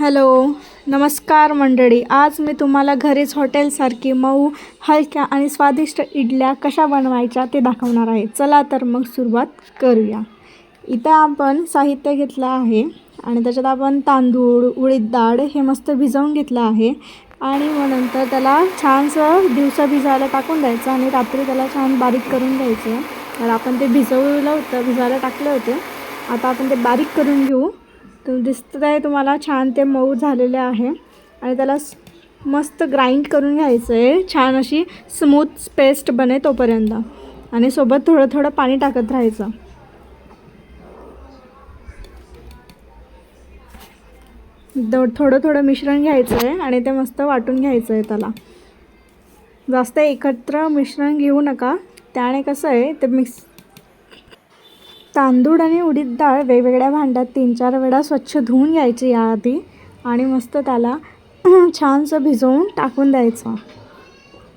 Hello नमस्कार मंडळी. आज मी तुम्हाला घरीच हॉटेलसारखी मऊ हलक्या आणि स्वादिष्ट इडल्या कशा बनवायच्या ते दाखवणार आहे. चला तर मग सुरुवात करूया. इथं आपण साहित्य घेतलं आहे आणि त्याच्यात आपण तांदूळ उडीद डाळ हे मस्त भिजवून घेतलं आहे. आणि मग नंतर त्याला छानसं दिवसा भिजायला टाकून द्यायचं आणि रात्री त्याला छान बारीक करून द्यायचं तर आपण ते भिजवलं होतं भिजायला टाकले होते. आता आपण ते बारीक करून घेऊ. तर दिसतं आहे तुम्हाला छान ते मऊ झालेले आहे. आणि त्याला मस्त ग्राइंड करून घ्यायचं आहे छान अशी स्मूथ पेस्ट बने तोपर्यंत. आणि सोबत थोडं थोडं पाणी टाकत राहायचं. द थोडं थोडं मिश्रण घ्यायचं आहे आणि ते मस्त वाटून घ्यायचं आहे त्याला. जास्त एकत्र मिश्रण घेऊ नका. त्याने कसं आहे ते मिक्स तांदूळ आणि उडीद डाळ वेगवेगळ्या भांड्यात तीन चार वेळा स्वच्छ धुवून घ्यायची याआधी आणि मस्त त्याला छानसं भिजवून टाकून द्यायचं.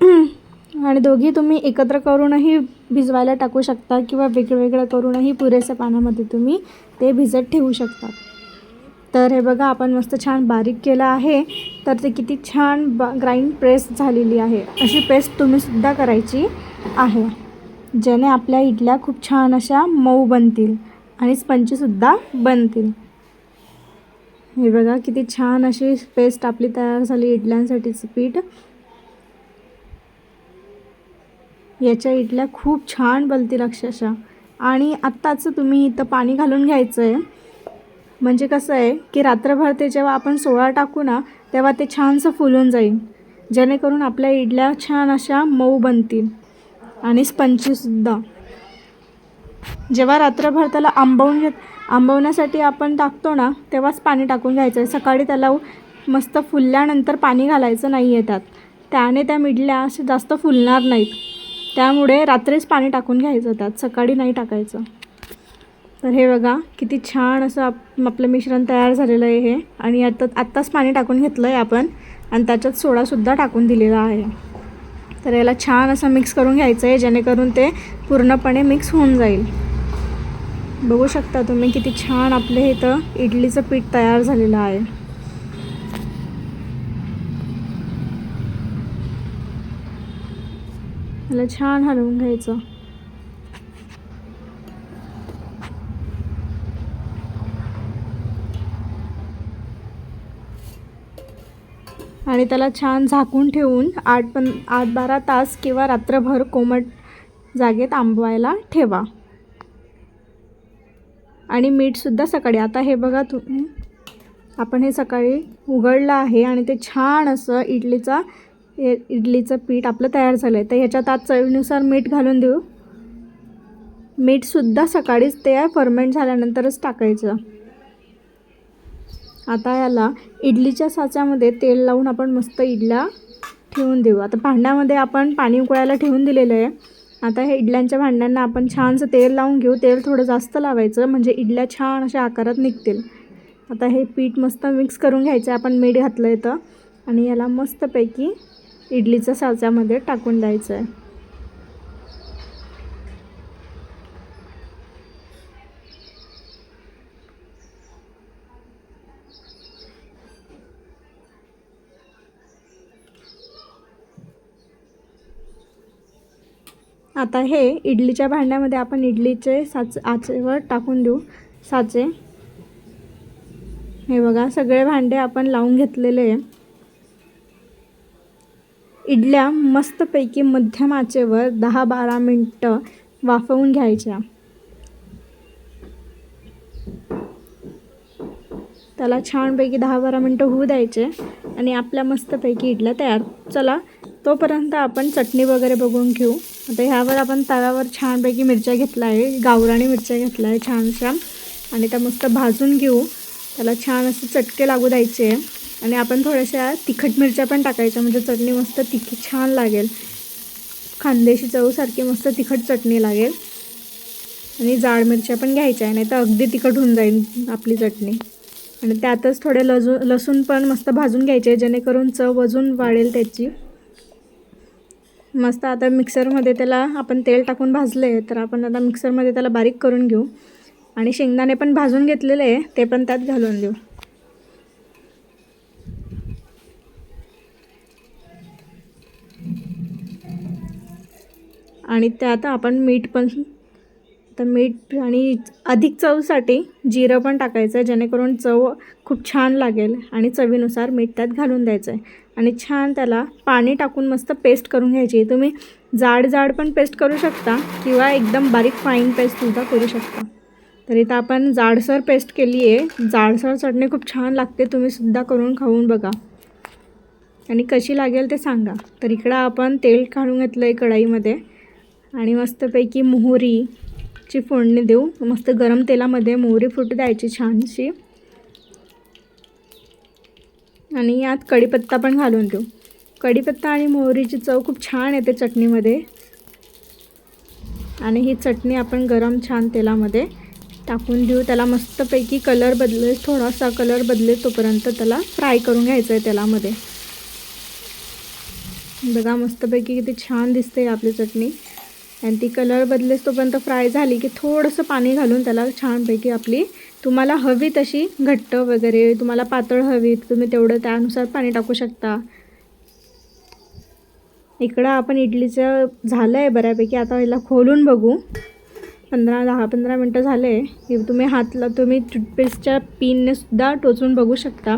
आणि दोघी तुम्ही एकत्र करूनही भिजवायला टाकू शकता किंवा वेगवेगळं करूनही पुरेशा पाण्यामध्ये तुम्ही ते भिजत ठेवू शकता. तर हे बघा आपण मस्त छान बारीक केलं आहे. तर ते किती छान ब ग्राइंड प्रेस झालेली आहे. अशी पेस्ट तुम्हीसुद्धा करायची आहे. ज्याने आपल्या इडल्या खूप छान अशा मऊ बनतील आणि स्पंचीसुद्धा बनतील. हे बघा किती छान अशी पेस्ट आपली तयार झाली इडल्यांसाठीचं पीठ. याच्या इडल्या खूप छान बनतील अक्षरशः. आणि आत्ताच तुम्ही इथं पाणी घालून घ्यायचं आहे म्हणजे कसं आहे की रात्रभर ते जेव्हा आपण सोळा टाकू ना तेव्हा ते छानसं फुलून जाईल. जेणेकरून आपल्या इडल्या छान अशा मऊ बनतील. आणि स्पंचीसुद्धा जेव्हा रात्रभर त्याला आंबवून घेत आंबवण्यासाठी आपण टाकतो ना तेव्हाच पाणी टाकून घ्यायचं. आहे सकाळी त्याला मस्त फुलल्यानंतर पाणी घालायचं नाही आहे त्यात. त्याने त्या मिडल्या असे जास्त फुलणार नाहीत. त्यामुळे रात्रीच पाणी टाकून घ्यायचं त्यात. सकाळी नाही टाकायचं. तर हे बघा किती छान असं आप आपलं मिश्रण तयार झालेलं आहे हे. आणि आता आत्ताच पाणी टाकून घेतलं आहे आपण. आणि त्याच्यात सोडासुद्धा टाकून दिलेला आहे. तर याला छान असं मिक्स करून घ्यायचं आहे जेणेकरून ते पूर्णपणे मिक्स होऊन जाईल. बघू शकता तुम्ही किती छान आपले इथं इडलीचं पीठ तयार झालेलं आहे. याला छान हलवून घ्यायचं. आणि त्याला छान झाकून ठेवून आठ पण आठ बारा तास किंवा रात्रभर कोमट जागेत आंबवायला ठेवा. आणि मीठसुद्धा सकाळी आता हे बघा तु आपण हे सकाळी उघडलं आहे आणि ते छान असं इडलीचा हे इडलीचं पीठ आपलं तयार झालं आहे तर ह्याच्यात आज चवीनुसार मीठ घालून देऊ. मीठसुद्धा सकाळीच ते फर्मेंट झाल्यानंतरच टाकायचं. आता याला इडलीच्या साच्यामध्ये तेल लावून आपण मस्त इडल्या ठेवून देऊ. आता भांड्यामध्ये आपण पाणी उकळायला ठेवून दिलेलं आहे. आता हे इडल्यांच्या भांड्यांना आपण छानसं तेल लावून घेऊ. तेल थोडं जास्त लावायचं म्हणजे इडल्या छान अशा आकारात निघतील. आता हे पीठ मस्त मिक्स करून घ्यायचं आपण मीठ घातलं आहे आणि याला मस्तपैकी इडलीच्या साच्यामध्ये टाकून द्यायचं आहे. आता हे इडलीच्या भांड्यामध्ये आपण इडलीचे साच आचेवर टाकून देऊ. साचे. हे बघा सगळे भांडे आपण लावून घेतलेले आहे. इडल्या मस्तपैकी मध्यम आचेवर दहा बारा मिनटं वाफवून घ्यायच्या. त्याला छानपैकी दहा बारा मिनटं होऊ द्यायचे आणि आपल्या मस्तपैकी इडल्या तयार. चला तोपर्यंत आपण चटणी वगैरे बघून घेऊ. आता ह्यावर आपण तव्यावर छानपैकी मिरच्या घेतल्या आहे. गावराणी मिरच्या घेतल्या आहे छानशा. आणि त्या मस्त भाजून घेऊ. त्याला छान असे चटके लागू द्यायचे. आणि आपण थोड्याशा तिखट मिरच्या पण टाकायच्या. म्हणजे चटणी मस्त तिखी छान लागेल. खानदेशी चवसारखी मस्त तिखट चटणी लागेल. आणि जाड मिरच्या पण घ्यायच्या आहे. नाही तर अगदी तिखट होऊन जाईल आपली चटणी. आणि त्यातच थोडे लजू लसूण पण मस्त भाजून घ्यायचे. जेणेकरून चव अजून वाढेल त्याची. मस्त आता मिक्सरमध्ये त्याला आपण तेल टाकून भाजलं आहे तर आपण आता मिक्सरमध्ये त्याला बारीक करून घेऊ. आणि शेंगदाणे पण भाजून घेतलेले आहे ते पण त्यात घालून देऊ. आणि त्यात आपण मीठ पण तर मीठ आणि अधिक चवसाठी जिरं पण टाकायचं आहे जेणेकरून चव खूप छान लागेल आणि चवीनुसार मीठ त्यात घालून द्यायचं आहे. आणि छान त्याला पाणी टाकून मस्त पेस्ट करून घ्यायची तुम्ही जाड जाड पण पेस्ट करू शकता किंवा एकदम बारीक फाईन पेस्टसुद्धा करू शकता. तर इथं आपण जाडसर पेस्ट केली आहे. जाडसर चटणी खूप छान लागते तुम्हीसुद्धा करून खाऊन बघा. आणि कशी लागेल ते सांगा. तर इकडं आपण तेल काढून घेतलं आहे कढाईमध्ये. आणि मस्तपैकी मोहरी ची फोडणी देऊ. मस्त गरम तेलामध्ये मोहरी फुटू द्यायची छानशी. आणि यात कढीपत्ता पण घालून देऊ. कढीपत्ता आणि मोहरीची चव खूप छान येते चटणीमध्ये. आणि ही चटणी आपण गरम छान तेलामध्ये टाकून देऊ. त्याला मस्तपैकी कलर बदलेल थोडासा कलर बदलेल तोपर्यंत त्याला फ्राय करून घ्यायचं आहे तेलामध्ये. बघा मस्तपैकी किती छान दिसते आपली चटणी. आणि ती कलर बदलेस तोपर्यंत फ्राय झाली की थोडंसं पाणी घालून त्याला छानपैकी आपली तुम्हाला हवी तशी घट्ट वगैरे तुम्हाला पातळ हवी तुम्ही तेवढं त्यानुसार पाणी टाकू शकता. इकडं आपण इडलीचं झालं आहे बऱ्यापैकी आता याला खोलून बघू. पंधरा दहा पंधरा मिनटं झाले. की तुम्ही हातला तुम्ही टूथपेस्टच्या पिनने सुद्धा टोचून बघू शकता.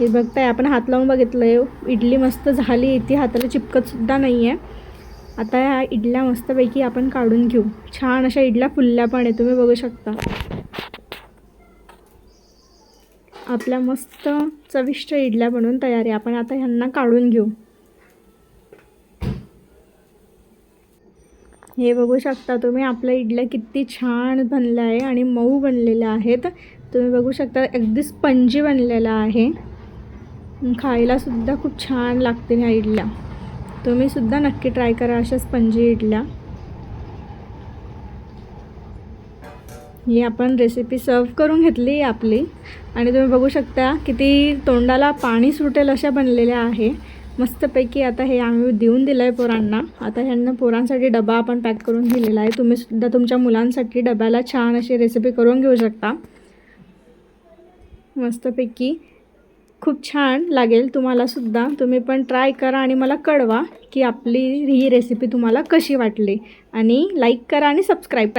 हे बघताय आपण हात लावून बघितलं आहे इडली मस्त झाली ती हाताला चिपकतसुद्धा नाही आहे आता ह्या इडल्या मस्तपैकी आपण काढून घेऊ. छान अशा इडल्या फुलल्या पण आहे तुम्ही बघू शकता. आपल्या मस्त चविष्ट इडल्या बनवून तयार आहे. आपण आता ह्यांना काढून घेऊ. हे बघू शकता तुम्ही आपल्या इडल्या किती छान बनल्या आहे आणि मऊ बनलेल्या आहेत. तुम्ही बघू शकता अगदी स्पंजी बनलेला आहे. खायलासुद्धा खूप छान लागते ह्या इडल्या. तुम्हीसुद्धा नक्की ट्राय करा अशा स्पंजी इडल्या. ही आपण रेसिपी सर्व करून घेतली आपली. आणि तुम्ही बघू शकता किती तोंडाला पाणी सुटेल अशा बनलेल्या आहे. मस्तपैकी आता हे आम्ही देऊन दिलं आहे पोरांना. आता ह्यांना पोरांसाठी डबा आपण पॅक करून दिलेला आहे. तुम्ही सुद्धा तुमच्या मुलांसाठी डब्याला छान अशी रेसिपी करून घेऊ शकता. मस्तपैकी खूप छान लागेल तुम्हाला सुद्धा. तुम्ही पण ट्राय करा आणि मला कळवा की आपली ही रेसिपी तुम्हाला कशी वाटली. आणि लाईक करा आणि सबस्क्राईब करा.